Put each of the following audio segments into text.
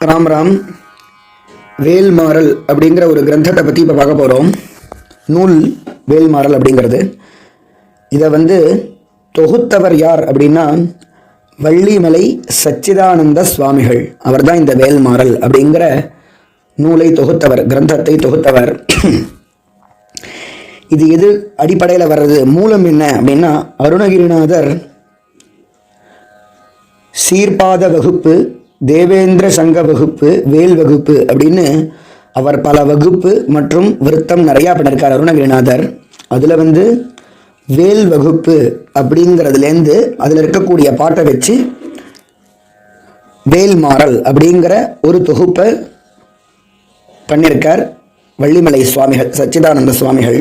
ராம் ராம் வேல்மாறல் அப்படிங்கிற ஒரு கிரந்தத்தை பற்றி இப்போ பார்க்க போகிறோம் நூல் வேல்மாறல் அப்படிங்கிறது. இதை வந்து தொகுத்தவர் யார் அப்படின்னா வள்ளிமலை சச்சிதானந்த சுவாமிகள். அவர்தான் இந்த வேல்மாறல் அப்படிங்கிற நூலை தொகுத்தவர் கிரந்தத்தை தொகுத்தவர். இது எது அடிப்படையில் வர்றது? மூலம் என்ன அப்படின்னா அருணகிரிநாதர் சீர்பாத வகுப்பு தேவேந்திர சங்க வகுப்பு வேல் வகுப்பு அப்படின்னு அவர் பல வகுப்பு மற்றும் விருத்தம் நிறையா பண்ணியிருக்கார் அருணகிரிநாதர். அதில் வந்து வேல் வகுப்பு அப்படிங்கிறதுலேருந்து அதில் இருக்கக்கூடிய பாட்டை வச்சு வேல் மாறல் அப்படிங்கிற ஒரு தொகுப்பை பண்ணியிருக்கார் வள்ளிமலை சுவாமிகள் சச்சிதானந்த சுவாமிகள்.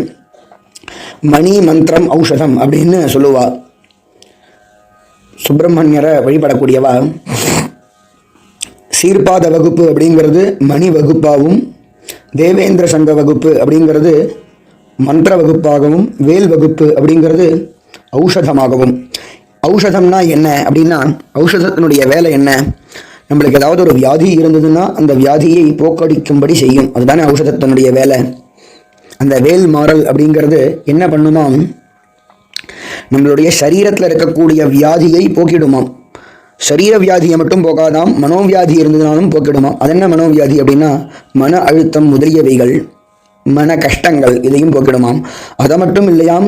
மணி மந்திரம் ஔஷதம் அப்படின்னு சொல்லுவா. சுப்பிரமணியரை வழிபடக்கூடியவா. சீர்பாத வகுப்பு அப்படிங்கிறது மணி வகுப்பாகவும் தேவேந்திர சங்க வகுப்பு அப்படிங்கிறது மந்திர வகுப்பாகவும் வேல் வகுப்பு அப்படிங்கிறது ஔஷதமாகவும். ஔஷதம்னா என்ன அப்படின்னா ஔஷதத்தினுடைய வேலை என்ன? நம்மளுக்கு ஏதாவது ஒரு வியாதி இருந்ததுன்னா அந்த வியாதியை போக்கடிக்கும்படி செய்யும். அதுதானே ஔஷதத்தினுடைய வேலை. அந்த வேல் மாறல் அப்படிங்கிறது என்ன பண்ணுமாம்? நம்மளுடைய சரீரத்தில் இருக்கக்கூடிய வியாதியை போக்கிடுமாம். சரீர வியாதியை மட்டும் போகாதாம் மனோவியாதி இருந்ததுனாலும் போக்கிடுமாம் அது என்ன மனோவியாதி அப்படின்னா மன அழுத்தம் முதலியவைகள் மன கஷ்டங்கள் இதையும் போக்கிடுமாம். அதை மட்டும் இல்லையாம்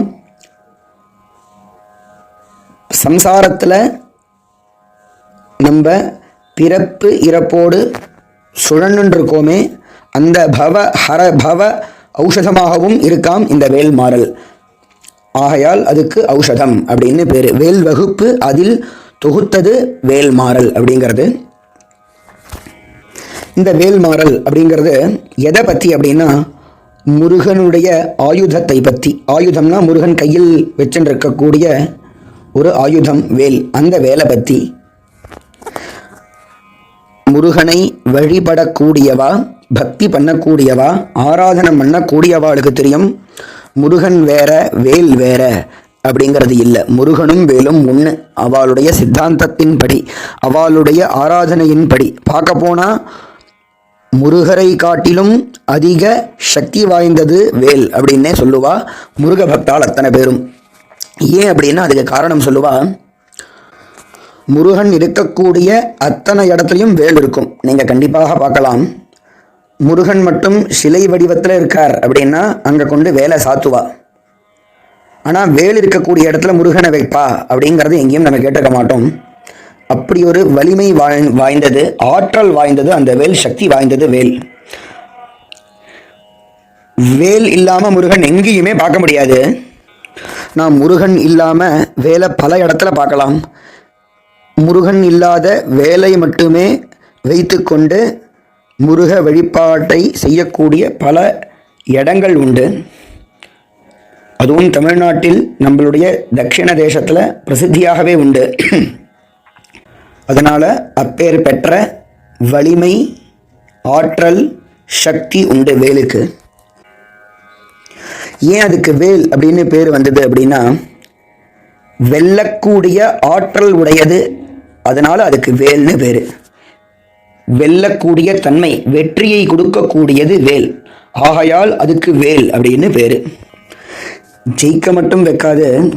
சம்சாரத்தில் நம்ம பிறப்பு இறப்போடு சுழன்னு இருக்கோமே அந்த பவ ஹர பவ ஔஷதமாகவும் இருக்காம் இந்த வேல் மாறல் ஆகையால் அதுக்கு ஔஷதம் அப்படின்னு பேர். வேல் வகுப்பு அதில் தொகுத்தது வேல்மாறல் அப்படிங்கிறது. இந்த வேல்மாறல் அப்படிங்கிறது எதை பற்றி அப்படின்னா முருகனுடைய ஆயுதத்தை பற்றி ஆயுதம்னா முருகன் கையில் வச்சுருக்கக்கூடிய ஒரு ஆயுதம் வேல். அந்த வேலை பற்றி முருகனை வழிபடக்கூடியவா பக்தி பண்ணக்கூடியவா ஆராதனை பண்ணக்கூடியவாளுக்கு தெரியும். முருகன் வேற வேல் வேற. அப்படிங்கிறது இல்லை. முருகனும் வேலும் ஒன்று அவளுடைய சித்தாந்தத்தின்படி அவளுடைய ஆராதனையின்படி. பார்க்க போனால் முருகரை காட்டிலும் அதிக சக்தி வாய்ந்தது வேல் அப்படின்னே சொல்லுவா முருக பக்தால் அத்தனை பேரும். ஏன் அப்படின்னா அதுக்கு காரணம் சொல்லுவா முருகன் இருக்கக்கூடிய அத்தனை இடத்துலையும் வேல் இருக்கும். நீங்கள் கண்டிப்பாக பார்க்கலாம். முருகன் மட்டும் சிலை வடிவத்தில் இருக்கார் அப்படின்னா அங்கே கொண்டு வேலை சாத்துவா. ஆனால் வேல் இருக்கக்கூடிய இடத்துல முருகனை வைப்பா அப்படிங்கிறது எங்கேயும் நம்ம கேட்டிருக்க மாட்டோம். அப்படி ஒரு வலிமை வாய் வாய்ந்தது ஆற்றல் வாய்ந்தது அந்த வேல் சக்தி வாய்ந்தது வேல். வேல் இல்லாமல் முருகன் எங்கேயுமே பார்க்க முடியாது. நாம் முருகன் இல்லாமல் வேலை பல இடத்துல பார்க்கலாம். முருகன் இல்லாத வேலை மட்டுமே வைத்துக்கொண்டு முருக வழிபாட்டை செய்யக்கூடிய பல இடங்கள் உண்டு. அதுவும் தமிழ்நாட்டில் நம்மளுடைய தட்சிண தேசத்தில் பிரசித்தியாகவே உண்டு. அதனால் அப்பேர் பெற்ற வலிமை ஆற்றல் சக்தி உண்டு வேலுக்கு. ஏன் அதுக்கு வேல் அப்படின்னு பேர் வந்தது அப்படின்னா வெல்லக்கூடிய ஆற்றல் உடையது அதனால் அதுக்கு வேல்னு பேர். வெல்லக்கூடிய தன்மை வெற்றியை கொடுக்கக்கூடியது வேல். ஆகையால் அதுக்கு வேல் அப்படின்னு பேர். ஜெயிக்க மட்டும் வைக்காது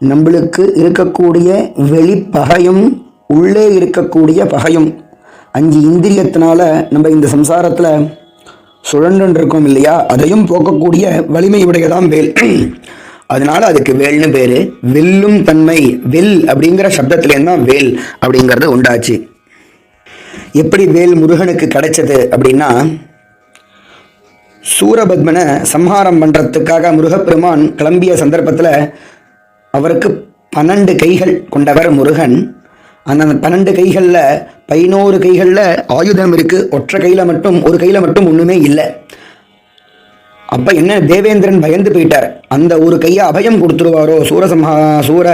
நம்மளுக்கு இருக்கக்கூடிய வெளிப்பகையும் உள்ளே இருக்கக்கூடிய பகையும். அஞ்சு இந்திரியத்தினால நம்ம இந்த சம்சாரத்தில் சுழன்று இருக்கோம் இல்லையா? அதையும் போக்கக்கூடிய வலிமை உடையதான் வேல். அதனால அதுக்கு வேல்னு பேர். வெல்லும் தன்மை. வெல் அப்படிங்கிற சப்தத்துலேருந்து தான் வேல் அப்படிங்கிறது உண்டாச்சு. எப்படி வேல் முருகனுக்கு கிடைச்சது அப்படின்னா சூரபத்மனை சம்ஹாரம் பண்ணுறதுக்காக முருகப்பெருமான் கிளம்பிய சந்தர்ப்பத்தில் அவருக்கு பன்னெண்டு கைகள் கொண்டவர் முருகன். அந்த பன்னெண்டு கைகளில் பதினோரு கைகளில் ஆயுதம் இருக்குது ஒற்றை கையில் மட்டும் ஒரு கையில் மட்டும் ஒன்றுமே இல்லை. அப்போ என்ன தேவேந்திரன் பயந்து போயிட்டார். அந்த ஒரு கையை அபயம் கொடுத்துருவாரோ சூரசம்ஹா சூர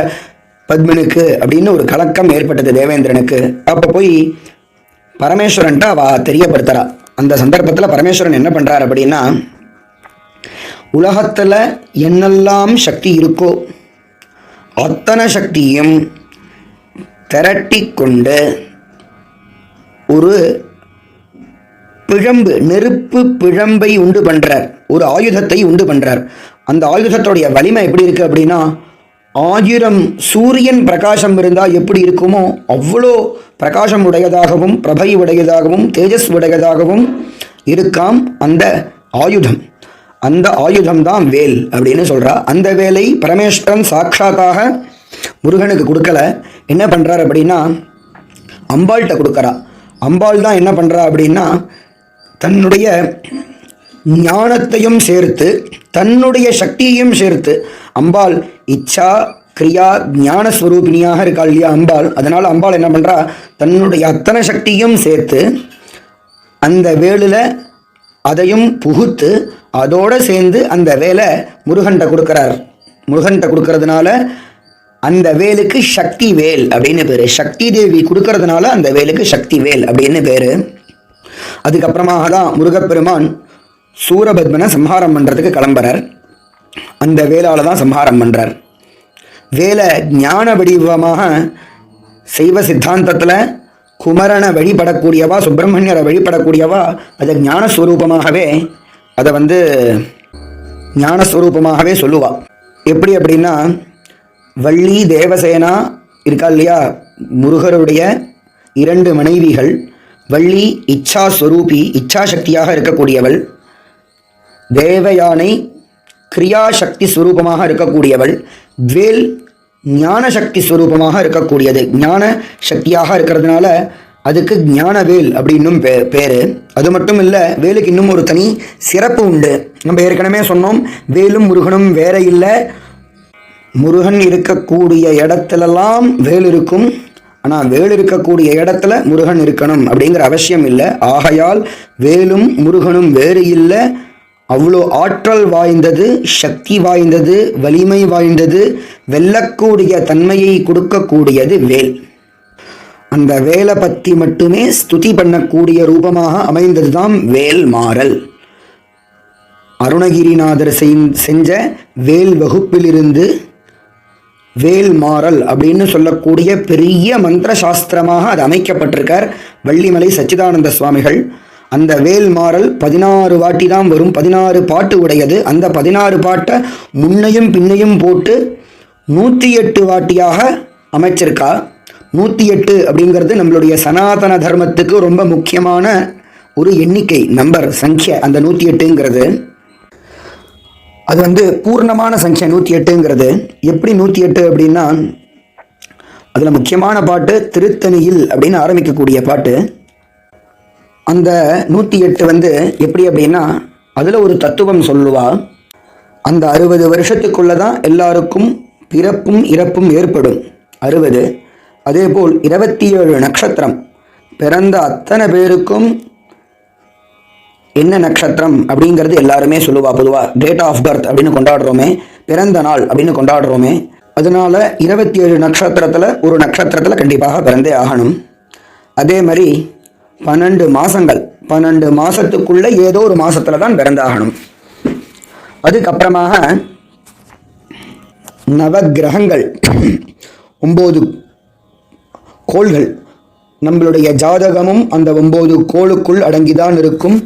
பத்மனுக்கு அப்படின்னு ஒரு கலக்கம் ஏற்பட்டது தேவேந்திரனுக்கு. அப்போ போய் பரமேஸ்வரன்ட்டு அவ தெரியப்படுத்துகிறா அந்த சந்தர்ப்பத்தில் பரமேஸ்வரன் என்ன பண்ணுறார் அப்படின்னா உலகத்தில் என்னெல்லாம் சக்தி இருக்கோ அத்தனை சக்தியும் திரட்டி கொண்டு ஒரு பிழம்பு நெருப்பு பிழம்பை உண்டு பண்ணுறார் ஒரு ஆயுதத்தை உண்டு பண்ணுறார் அந்த ஆயுதத்தோடைய வலிமை எப்படி இருக்குது அப்படின்னா ஆயிரம் சூரியன் பிரகாசம் இருந்தால் எப்படி இருக்குமோ அவ்வளோ பிரகாசம் உடையதாகவும் பிரபை உடையதாகவும் தேஜஸ் உடையதாகவும் இருக்காம் அந்த ஆயுதம். அந்த ஆயுதம் தான் வேல் அப்படின்னு சொல்கிறா அந்த வேலை பரமேஸ்வரன் சாட்சாத்தாக முருகனுக்கு கொடுக்கல. என்ன பண்ணுறார் அப்படின்னா அம்பாள்கிட்ட கொடுக்குறா. அம்பாள் தான் என்ன பண்ணுறா அப்படின்னா தன்னுடைய ஞானத்தையும் சேர்த்து தன்னுடைய சக்தியையும் சேர்த்து அம்பாள் இச்சா கிரியா ஞான ஸ்வரூபிணியாக இருக்காள் இல்லையா அம்பாள்? அதனால் அம்பாள் என்ன பண்ணுறா தன்னுடைய அத்தனை சக்தியும் சேர்த்து அந்த வேலில் அதையும் புகுத்து அதோடு சேர்ந்து அந்த வேலை முருகன்ட்ட கொடுக்குறார். முருகன்ட்ட கொடுக்கறதுனால அந்த வேலுக்கு சக்தி வேல் அப்படின்னு பேர். சக்தி தேவி கொடுக்கறதுனால அந்த வேலுக்கு சக்தி வேல் அப்படின்னு பேர். அதுக்கப்புறமாக தான் முருகப்பெருமான் சூரபத்மனை சம்ஹாரம் பண்ணுறதுக்கு கிளம்புறார். அந்த வேலால தான் சம்ஹாரம் பண்ணுறார் வேலை ஞான வடிவமாக சைவ சித்தாந்தத்தில் குமரனை வழிபடக்கூடியவா சுப்பிரமணியரை வழிபடக்கூடியவா அதை ஞானஸ்வரூபமாகவே அதை வந்து ஞானஸ்வரூபமாகவே சொல்லுவா. எப்படி அப்படின்னா வள்ளி தேவசேனா இருக்கா இல்லையா? முருகருடைய இரண்டு மனைவிகள் வள்ளி இச்சா ஸ்வரூபி இச்சாசக்தியாக இருக்கக்கூடியவள். தேவயானை கிரியாசக்தி ஸ்வரூபமாக இருக்கக்கூடியவள் வேல் ஞான சக்தி ஸ்வரூபமாக இருக்கக்கூடியது. ஞான சக்தியாக இருக்கிறதுனால அதுக்கு ஞானவேல் அப்படின்னும் பே பேர். அது மட்டும் இல்லை வேலுக்கு இன்னும் ஒரு தனி சிறப்பு உண்டு. நம்ம ஏற்கனவே சொன்னோம் வேலும் முருகனும் வேற இல்லை. முருகன் இருக்கக்கூடிய இடத்துலலாம் வேல் இருக்கும். ஆனால் வேல் இருக்கக்கூடிய இடத்துல முருகன் இருக்கணும் அப்படிங்கிற அவசியம் இல்லை. ஆகையால் வேலும் முருகனும் வேறு இல்லை. அவ்வளோ ஆற்றல் வாய்ந்தது சக்தி வாய்ந்தது வலிமை வாய்ந்தது வெல்லக்கூடிய தன்மையை கொடுக்கக்கூடியது வேல். அந்த வேலை பற்றி மட்டுமே ஸ்துதி பண்ணக்கூடிய ரூபமாக அமைந்தது தான் வேல் மாறல். அருணகிரிநாதர் செஞ்ச வேல் வகுப்பிலிருந்து வேல் மாறல் அப்படின்னு சொல்லக்கூடிய பெரிய மந்திர சாஸ்திரமாக அது அமைக்கப்பட்டிருக்கார் வள்ளிமலை சச்சிதானந்த சுவாமிகள். அந்த வேல் மாறல் பதினாறு வாட்டி தான் வரும். பதினாறு பாட்டு உடையது. அந்த பதினாறு பாட்டை முன்னையும் பின்னையும் போட்டு நூற்றி எட்டு வாட்டியாக அமைச்சிருக்கா? நூற்றி எட்டு அப்படிங்கிறது நம்மளுடைய சனாதன தர்மத்துக்கு ரொம்ப முக்கியமான ஒரு எண்ணிக்கை நம்பர் சங்கிய அந்த நூற்றி எட்டுங்கிறது அது வந்து பூர்ணமான சங்கியா நூற்றி எட்டுங்கிறது எப்படி நூற்றி எட்டு அப்படின்னா அதில் முக்கியமான பாட்டு திருத்தணியில் அப்படின்னு ஆரம்பிக்கக்கூடிய பாட்டு. அந்த நூற்றி எட்டு வந்து எப்படி அப்படின்னா அதில் ஒரு தத்துவம் சொல்லுவா அந்த அறுபது வருஷத்துக்குள்ளே தான் எல்லாருக்கும் பிறப்பும் இறப்பும் ஏற்படும். அறுபது. அதேபோல் இருபத்தி ஏழு நட்சத்திரம். பிறந்த அத்தனை பேருக்கும் என்ன நட்சத்திரம் அப்படிங்கிறது எல்லாருமே சொல்லுவா பொதுவாக டேட் ஆஃப் பர்த் அப்படின்னு கொண்டாடுறோமே பிறந்த நாள் அப்படின்னு கொண்டாடுறோமே. அதனால இருபத்தி ஏழு நட்சத்திரத்தில் ஒரு நட்சத்திரத்தில் கண்டிப்பாக பிறந்தே ஆகணும். அதே மாதிரி பன்னெண்டு மாசங்கள். பன்னெண்டு மாசத்துக்குள்ள ஏதோ ஒரு மாசத்துல தான் பிறந்தாகணும். அதுக்கப்புறமாக நவகிரகங்கள் ஒம்பது கோள்கள். நம்மளுடைய ஜாதகமும் அந்த ஒம்பது கோளுக்குள் அடங்கிதான் இருக்கும்.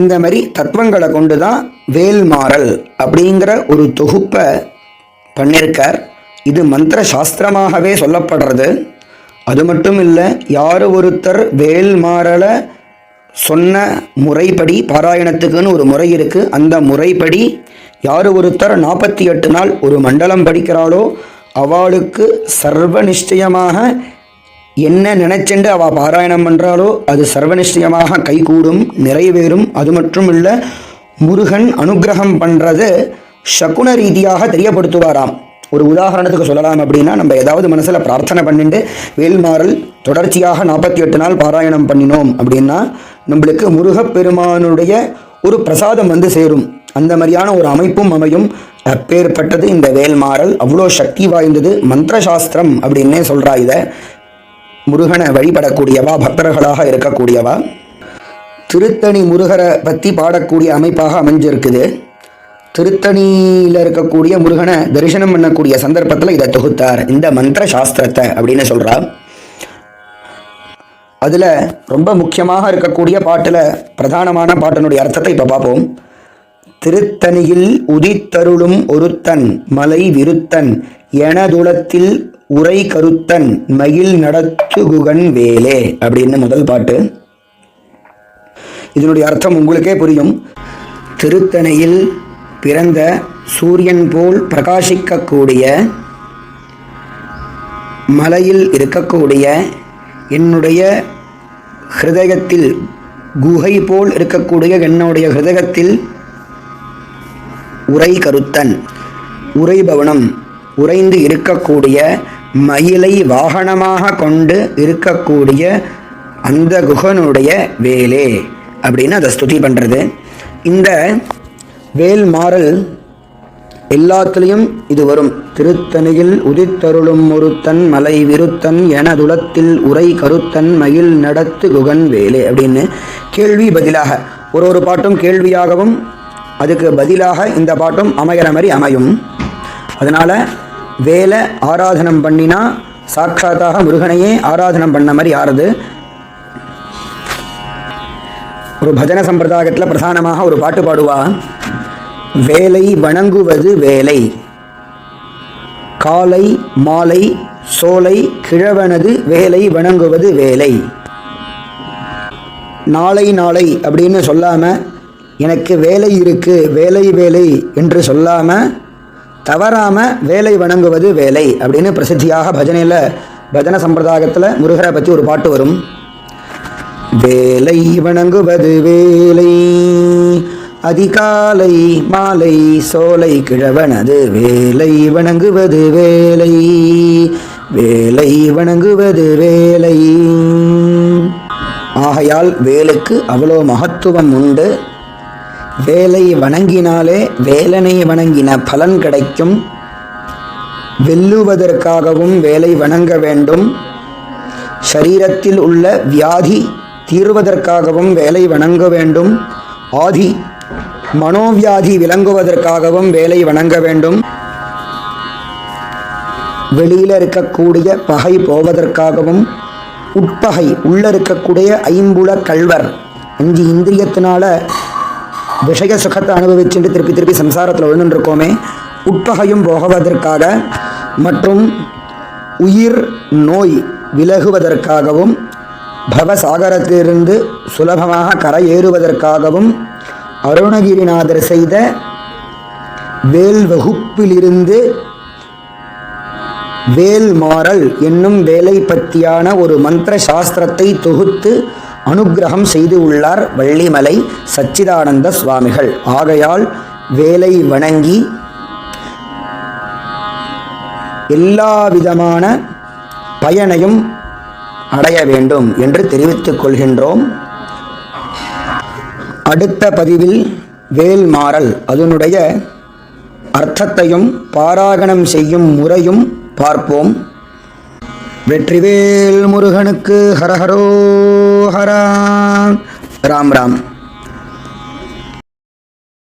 இந்த மாதிரி தத்துவங்களை கொண்டு தான் வேல்மாறல் அப்படிங்கிற ஒரு தொகுப்பை பண்ணியிருக்கார். இது மந்திர சாஸ்திரமாகவே சொல்லப்படுறது. அது மட்டும் இல்லை யார் ஒருத்தர் வேல் மாறல சொன்ன முறைப்படி பாராயணத்துக்குன்னு ஒரு முறை இருக்குது அந்த முறைப்படி யார் ஒருத்தர் நாற்பத்தி எட்டு நாள் ஒரு மண்டலம் படிக்கிறாளோ அவளுக்கு சர்வ நிச்சயமாக என்ன நினைச்சென்று அவள் பாராயணம் பண்ணுறாளோ அது சர்வநிச்சயமாக கைகூடும் நிறைவேறும். அது மட்டும் இல்லை முருகன் அனுக்கிரகம் பண்ணுறது சகுன ரீதியாக தெரியப்படுத்துவாராம். ஒரு உதாரணத்துக்கு சொல்லலாம் அப்படின்னா நம்ம ஏதாவது மனசில் பிரார்த்தனை பண்ணிட்டு வேல்மாறல் தொடர்ச்சியாக நாற்பத்தி எட்டு நாள் பாராயணம் பண்ணினோம் அப்படின்னா நம்மளுக்கு முருகப்பெருமானுடைய ஒரு பிரசாதம் வந்து சேரும். அந்த மாதிரியான ஒரு அமைப்பும் அமையும். அப்பேற்பட்டது இந்த வேல்மாறல் அவ்வளோ சக்தி வாய்ந்தது. மந்திர சாஸ்திரம் அப்படின்னே சொல்கிறா இதை. முருகனை வழிபடக்கூடியவா பக்தர்களாக இருக்கக்கூடியவா? திருத்தணி முருகரை பற்றி பாடக்கூடிய அமைப்பாக அமைஞ்சிருக்குது. திருத்தணியில் இருக்கக்கூடிய முருகனை தரிசனம் பண்ணக்கூடிய சந்தர்ப்பத்தில் இதை தொகுத்தார். இந்த மந்திர சாஸ்திரத்தை அப்படின்னு சொல்கிறார் அதில் ரொம்ப முக்கியமாக இருக்கக்கூடிய பாட்டில் பிரதானமான பாட்டினுடைய அர்த்தத்தை இப்போ பார்ப்போம். திருத்தணியில் உதித்தருளும் ஒருத்தன் மலை விருத்தன் எனதுளத்தில் உரை கருத்தன் மயில் நடத்துகுகன் வேலே அப்படின்னு முதல் பாட்டு. இதனுடைய அர்த்தம் உங்களுக்கே புரியும். திருத்தணியில் பிறந்த சூரியன் போல் பிரகாசிக்கக்கூடிய மலையில் இருக்கக்கூடிய என்னுடைய ஹிருதயத்தில் குகை போல் இருக்கக்கூடிய என்னுடைய ஹிருதயத்தில் உரை கருத்தன் உரைபவனம் உறைந்து இருக்கக்கூடிய மயிலை வாகனமாக கொண்டு இருக்கக்கூடிய அந்த குகனுடைய வேலே அப்படின்னு அதை ஸ்துதி பண்ணுறது இந்த வேல் மாறல் எல்லாத்துலேயும் இது வரும். திருத்தணியில் உதித்தருளும் ஒருத்தன் மலை விருத்தன் எனதுலத்தில் உரை கருத்தன் மயில் நடத்து குகன் வேலே அப்படின்னு கேள்வி பதிலாக. ஒரு ஒரு பாட்டும் கேள்வியாகவும் அதுக்கு பதிலாக இந்த பாட்டும் அமைகிற மாதிரி அமையும். அதனால் வேலை ஆராதனம் பண்ணினா சாட்சாத்தாக முருகனையே ஆராதனம் பண்ண மாதிரி ஆறுது. ஒரு பஜன சம்பிரதாயத்தில் பிரதானமாக ஒரு பாட்டு பாடுவா. வேலை வணங்குவது வேலை. காலை மாலை சோலை கிழவனது வேலை வணங்குவது வேலை. நாளை நாளை அப்படின்னு சொல்லாமல் எனக்கு வேலை இருக்கு வேலை வேலை என்று சொல்லாமல் தவறாமல் வேலை வணங்குவது வேலை அப்படின்னு பிரசித்தியாக பஜனையில் பஜன சம்பிரதாயத்தில் முருகரை பற்றி ஒரு பாட்டு வரும். வேலை வணங்குவது வேலை. அதிகாலை மாலை சோலை கிழவனது வேலை வணங்குவது வேலை. வேலை வணங்குவது வேலை. ஆகையால் வேலுக்கு அவ்வளோ மகத்துவம் உண்டு. வேலை வணங்கினாலே வேலனை வணங்கின பலன் கிடைக்கும். வெல்லுவதற்காகவும் வேலை வணங்க வேண்டும். சரீரத்தில் உள்ள வியாதி தீர்வதற்காகவும் வேலை வணங்க வேண்டும். ஆதி மனோவியாதி விளங்குவதற்காகவும் வேலை வணங்க வேண்டும். வெளியில் இருக்கக்கூடிய பகை போவதற்காகவும் உட்பகை உள்ள இருக்கக்கூடிய ஐம்புல கல்வர் அஞ்சு இந்திரியத்தினால விஷய சுகத்தை அனுபவிச்சுட்டு திருப்பி திருப்பி சம்சாரத்தில் விழுந்துருக்கோமே உட்பகையும் போகுவதற்காக மற்றும் உயிர் நோய் விலகுவதற்காகவும் பவசாகரத்திலிருந்து சுலபமாக கரையேறுவதற்காகவும் அருணகிரிநாதர் செய்த வேல் வகுப்பிலிருந்து வேல் மாறல் என்னும் வேலை பற்றியான ஒரு மந்திர சாஸ்திரத்தை தொகுத்து அனுக்கிரகம் செய்து உள்ளார் வள்ளிமலை சச்சிதானந்த சுவாமிகள். ஆகையால் வேலை வணங்கி எல்லா விதமான பயனையும் அடைய வேண்டும் என்று தெரிவித்துக் கொள்கின்றோம். அடுத்த பதிவில் வேல் மாறல் அதனுடைய அர்த்தத்தையும் பாராகணம் செய்யும் முறையும் பார்ப்போம். வெற்றிவேல் முருகனுக்கு ஹரஹரோ ஹரா. ராம் ராம்.